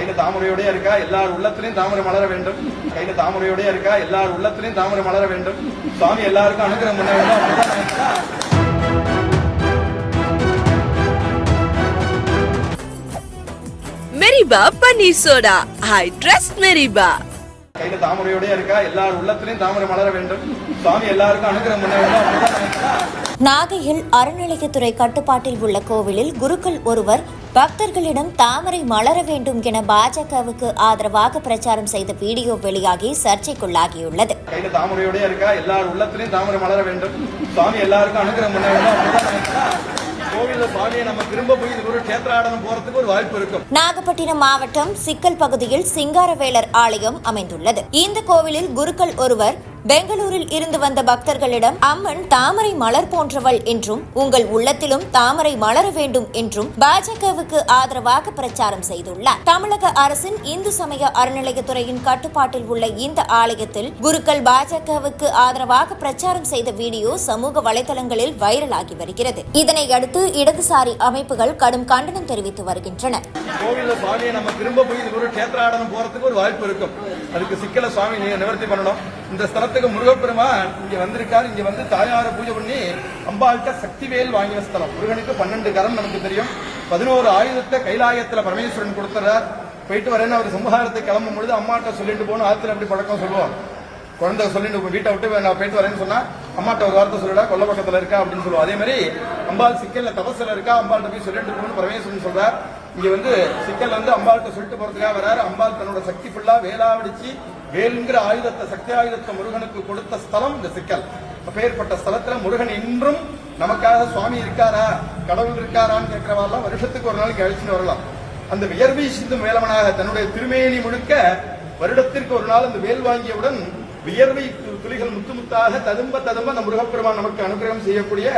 கையில தாமரையோடய இருக்கா? எல்லார் உள்ளத்திலையும் தாமரை மலர வேண்டும். கையில தாமரையோடய இருக்கா? எல்லார் உள்ளத்திலையும் தாமரை மலர வேண்டும். சுவாமி எல்லாருக்கும் அனுகிரகம் பண்ண வேண்டும். Meriba paneer soda. I trust Meriba. கையில தாமரையோடய இருக்கா? எல்லார் உள்ளத்திலையும் தாமரை மலர வேண்டும். சுவாமி எல்லாருக்கும் அனுகிரகம் பண்ண வேண்டும். நாகையில் அறநிலையத்துறை கட்டுப்பாட்டில் உள்ள கோவிலில் குருக்கள் ஒருவர் பக்தர்களிடம் தாமரை மலர வேண்டும் என பாஜகவுக்கு ஆதரவாக பிரச்சாரம் செய்த வீடியோ வெளியாகி சர்ச்சைக்குள்ளாகியுள்ளது. நாகப்பட்டினம் மாவட்டம் சிக்கல் பகுதியில் சிங்காரவேலர் ஆலயம் அமைந்துள்ளது. இந்த கோவிலில் குருக்கள் ஒருவர் பெங்களூரில் இருந்து வந்த பக்தர்களிடம் அம்மன் தாமரை மலர் போன்றவள் என்றும் உங்கள் உள்ளத்திலும் தாமரை மலர வேண்டும் என்றும் பாஜகவுக்கு ஆதரவாக பிரச்சாரம் செய்துள்ளார். தமிழக அரசின் இந்து சமய அறநிலையத்துறையின் கட்டுப்பாட்டில் உள்ள இந்த ஆலயத்தில் குருக்கள் பாஜகவுக்கு ஆதரவாக பிரச்சாரம் செய்த வீடியோ சமூக வலைதளங்களில் வைரலாகி வருகிறது. இதனை அடுத்து இடதுசாரி அமைப்புகள் கடும் கண்டனம் தெரிவித்து வருகின்றன. சுவாமியை நம்ம திரும்ப போய் ஒரு கேத்திராடனம் போறதுக்கு ஒரு வாய்ப்பு இருக்கும். அதுக்கு சிக்கல சுவாமி நிவர்த்தி பண்ணணும். இந்த ஸ்தலத்துக்கு முருகப்பெருமான் இங்க வந்திருக்காரு. இங்க வந்து தாயார பூஜை பண்ணி அம்பாள்கிட்ட சக்திவேல் வாங்கின ஸ்தலம். முருகனுக்கு பன்னெண்டு கரம் நமக்கு தெரியும். பதினோரு ஆயுதத்தை கைலாயத்துல பரமேஸ்வரன் கொடுத்துறார். போயிட்டு வரேன்னு அவர் சம்ஹாரத்தை கிளம்பும் பொழுது அம்மாட்ட சொல்லிட்டு போகணும். ஆத்துல அப்படி பழக்கம் சொல்லுவோம். குழந்தை சொல்லிட்டு வீட்டை விட்டு நான் போயிட்டு வரேன்னு சொன்னா அம்மாட்ட ஒரு வார்த்தை சொல்லிடா கொல்ல பக்கத்துல இருக்கா அப்படின்னு சொல்லுவோம். அதே மாதிரி அம்பாள் சிக்கல்ல தபசில இருக்கா அம்பாள்கிட்ட போய் சொல்லிட்டு போகணும் பரமேஸ்வரன் சொல்றார். இங்க வந்து சிக்கல் வந்து அம்பாள்கிட்ட சொல்லிட்டு போறதுக்காக வராரு. அம்பாள் தன்னோட சக்தி ஃபுல்லா வேலாவடிச்சு வேலுங்கிற ஆயுதத்தை சக்தி ஆயுதத்தை முருகனுக்கு கொடுத்த ஸ்தலம் இந்த சிக்கல். அப்பேற்பட்ட ஸ்தலத்துல முருகன் இன்றும் நமக்காக சுவாமி இருக்காரா கடவுள் இருக்காரான்னு கேட்கிறவாள்லாம் வருஷத்துக்கு ஒரு நாளைக்கு அழிச்சுட்டு வரலாம். அந்த வியர்வை சிந்தும் வேலவனாக தன்னுடைய திருமேனி முழுக்க வருடத்திற்கு ஒரு நாள் அந்த வேல் வாங்கியவுடன் வியர்வை துளிகள் முத்து முத்தாக ததும்ப ததும்ப அந்த முருகப்பெருமான் நமக்கு அனுகிரகம் செய்யக்கூடிய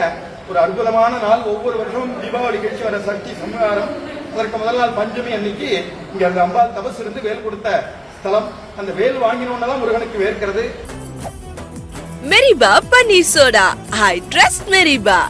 ஒரு அற்புதமான நாள். ஒவ்வொரு வருஷமும் தீபாவளி கழிச்சு வர சக்தி சம்ஹாரம் அதற்கு முதல் நாள் பஞ்சமி அன்னைக்கு இங்க அந்த அம்பாள் தபஸ் இருந்து வேல் கொடுத்த ஸ்தலம் அந்த வேல் வாங்கினோம்னா தான் முருகனுக்கு வேர்க்கிறது. மெரிபா பன்னீர் சோடா. I trust மெரிபா.